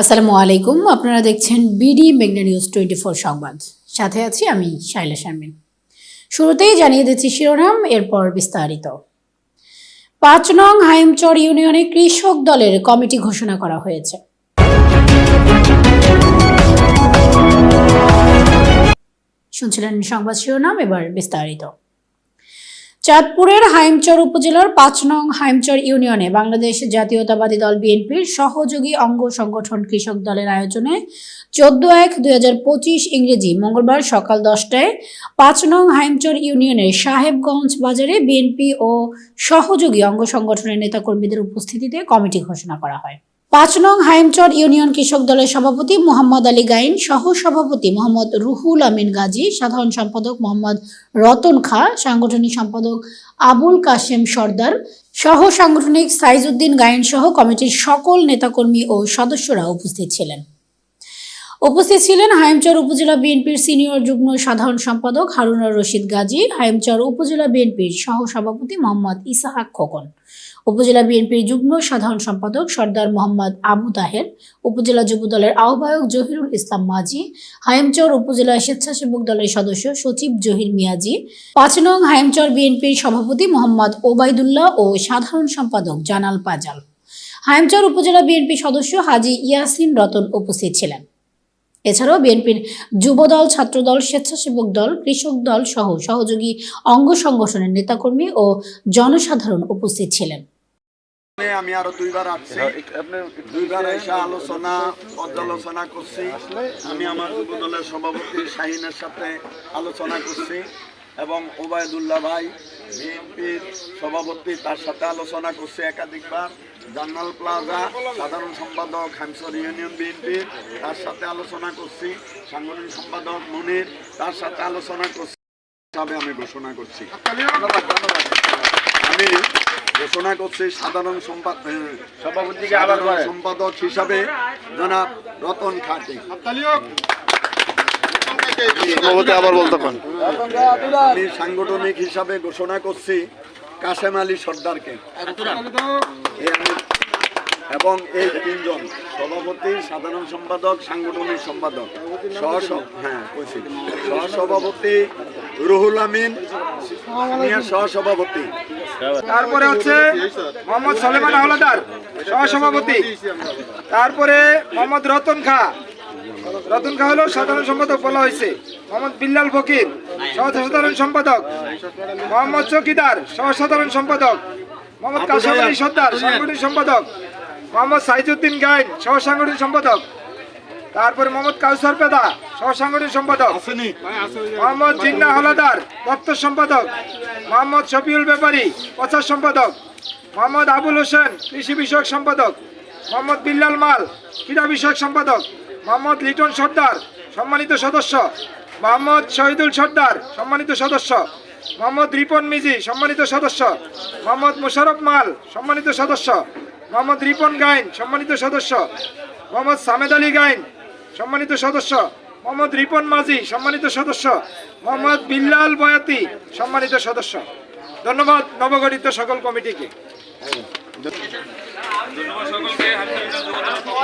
আসসালামু আলাইকুম, আপনারা দেখছেন বিডি মেঘনা নিউজ টোয়েন্টি ফোর সংবাদ। সাথে আছি আমি শাইলা শারমিন। শুরুতেই জানিয়ে দিচ্ছি শিরোনাম, এরপর বিস্তারিত। পাঁচ নং হাইমচর ইউনিয়নে কৃষক দলের কমিটি ঘোষণা করা হয়েছে। শুনছিলেন সংবাদ শিরোনাম, এবার বিস্তারিত। চাঁদপুরের হাইমচর উপজেলার পাঁচ নং হাইমচর ইউনিয়নে বাংলাদেশ জাতীয়তাবাদী দল বিএনপির সহযোগী অঙ্গ সংগঠন কৃষক দলের আয়োজনে চোদ্দ এক দুই ইংরেজি মঙ্গলবার সকাল দশটায় পাঁচ নং হাইমচর ইউনিয়নের সাহেবগঞ্জ বাজারে বিএনপি ও সহযোগী অঙ্গ সংগঠনের নেতাকর্মীদের উপস্থিতিতে কমিটি ঘোষণা করা হয়। পাঁচ নং হাইমচর ইউনিয়ন কৃষক দলের সভাপতি মোহাম্মদ আলী গাইন সহ সভাপতি মোহাম্মদ রুহুল আমিন গাজী, সাধারণ সম্পাদক মোহাম্মদ রতন খা, সাংগঠনিক সম্পাদক আবুল কাশেম সর্দার সহ সাংগঠনিক সাইজউদ্দিন গাইন সহ কমিটির সকল নেতাকর্মী ও সদস্যরা উপস্থিত ছিলেন। উপস্থিত ছিলেন হাইমচর উপজেলা বিএনপির সিনিয়র যুগ্ম সাধারণ সম্পাদক হারুনার রশিদ গাজী হাইমচর উপজেলা বিএনপির সহ সভাপতি মোহাম্মদ ইসাহাক খোকন, উপজেলা বিএনপির যুগ্ম সাধারণ সম্পাদক সর্দার মোহাম্মদ আবু তাহের, উপজেলা যুবদলের আহ্বায়ক জহিরুল ইসলাম মাঝি হাইমচর উপজেলা স্বেচ্ছাসেবক দলের সদস্য সচিব জহির মিয়াজি, পাঁচ নং হাইমচর বিএনপির সভাপতি মোহাম্মদ ওবায়দুল্লাহ ও সাধারণ সম্পাদক জানাল পাজাল। হাইমচর উপজেলা বিএনপি সদস্য হাজি ইয়াসিন রতন উপস্থিত ছিলেন। এছাড়াও বিএনপির যুবদল ছাত্রদল স্বেচ্ছাসেবক দল কৃষক দল সহ সহযোগী অঙ্গ সংগঠনের নেতাকর্মী ও জনসাধারণ উপস্থিত ছিলেন। আমি আরও দুইবার আসছি। দুইবার এসে আলোচনা পর্যালোচনা করছি। আমি আমার যুব দলের সভাপতি শাহিনের সাথে আলোচনা করছি। এবং ওবায়দুল্লাহ ভাই, বিএনপির সভাপতি, তার সাথে আলোচনা করছি একাধিকবার। জার্নাল প্লাজা, সাধারণ সম্পাদক হামসর ইউনিয়ন বিএনপির তার সাথে আলোচনা করছি। সাংগঠনিক সম্পাদক মনির, তার সাথে আলোচনা করছি। হিসাবে আমি ঘোষণা করছি। আমি ঘোষণা করছি সাধারণ সভাপতিকে সম্পাদক হিসাবে জনাব রতন খাটি। সভাপতি আবার বলতে পারেন আমি সাংগঠনিক হিসাবে ঘোষণা করছি কাশেম আলী সর্দারকে। এবং এই তিনজন সভাপতি সাধারণ সম্পাদক সাংগঠনিক সম্পাদক। সহ হ্যাঁ সহসভাপতি রুহুল আমিন সহ সভাপতি তারপরে হচ্ছে মোহাম্মদ সলেমান হাওলাদার সহসভাপতি। তারপরে মোহাম্মদ রতন খা। রতন খা হলো সাধারণ সম্পাদক বলা হয়েছে। মোহাম্মদ বিল্লাল ফকির সহ সাধারণ সম্পাদক। মোহাম্মদ চকিদার সহ সাধারণ সম্পাদক। মোহাম্মদ কাশিম আলী সর্দার সাংগঠনিক সম্পাদক। মোহাম্মদ সাইজুদ্দিন গাইন সহ সাংগঠনিক সম্পাদক। তারপরে মোহাম্মদ কাউসার পেদা সহ সাংগঠনিক সম্পাদক মোহাম্মদ জিন্না হলাদার দপ্তর সম্পাদক। মোহাম্মদ শফিউল ব্যাপারী প্রচার সম্পাদক। মোহাম্মদ আবুল হোসেন কৃষি বিষয়ক সম্পাদক। মোহাম্মদ বিল্লাল মাল ক্রীড়া বিষয়ক সম্পাদক। মোহাম্মদ লিটন সর্দার, সম্মানিত সদস্য। মোহাম্মদ শহীদুল সর্দার, সম্মানিত সদস্য। মোহাম্মদ রিপন মিজি, সম্মানিত সদস্য। মোহাম্মদ মোশারফ মাল, সম্মানিত সদস্য। মোহাম্মদ রিপন গাইন, সম্মানিত সদস্য। মোহাম্মদ সামেদ আলী গাইন, সম্মানিত সদস্য। মোহাম্মদ রিপন মাঝি, সম্মানিত সদস্য। মোহাম্মদ বিল্লাল বয়াতি, সম্মানিত সদস্য। ধন্যবাদ নবগঠিত সকল কমিটিকে।